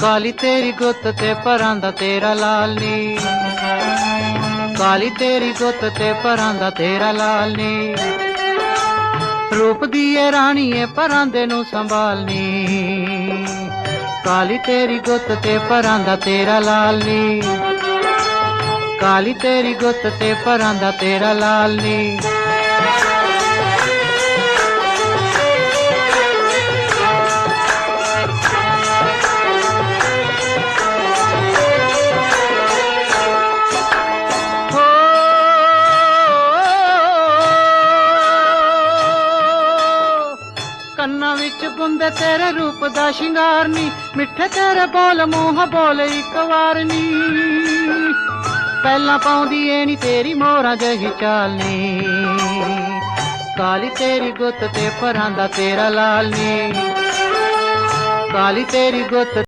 ਕਾਲੀ ਤੇਰੀ ਗੁੱਤ ਤੇ ਪਰਾਂ ਦਾ ਤੇਰਾ ਲਾਲੀ ਕਾਲੀ ਤੇਰੀ ਗੁੱਤ ਤੇ ਪਰਾਂ ਦਾ ਤੇਰਾ ਲਾਲੀ ਰੂਪ ਦੀ ਏ ਰਾਣੀ ਏ ਪਰਾਂਦੇ ਨੂੰ ਸੰਭਾਲਨੀ ਕਾਲੀ ਤੇਰੀ ਗੁੱਤ ਤੇ ਪਰਾਂ ਦਾ ਤੇਰਾ ਲਾਲੀ ਕਾਲੀ ਤੇਰੀ ਗੁੱਤ ਤੇ ਪਰਾਂ ਦਾ ਤੇਰਾ ਲਾਲੀ ਕੰਨਾਂ ਵਿੱਚ ਗੁੰਦੇ ਤੇਰੇ ਰੂਪ ਦਾ ਸ਼ਿੰਗਾਰ ਨੀ, ਮਿੱਠੇ ਤੇਰੇ ਬੋਲ, ਮੂੰਹ ਬੋਲ ਇੱਕ ਵਾਰ ਨੀ। ਪਹਿਲਾਂ ਪਾਉਂਦੀ ਏ ਨੀ ਤੇਰੀ ਮੋਹਰਾਂ ਜਹੀ ਚਾਲ ਨੀ ਕਾਲੀ ਤੇਰੀ ਗੁੱਤ ਤੇ ਪਰਾਂ ਦਾ ਤੇਰਾ ਲਾਲ ਨੀ ਕਾਲੀ ਤੇਰੀ ਗੁੱਤ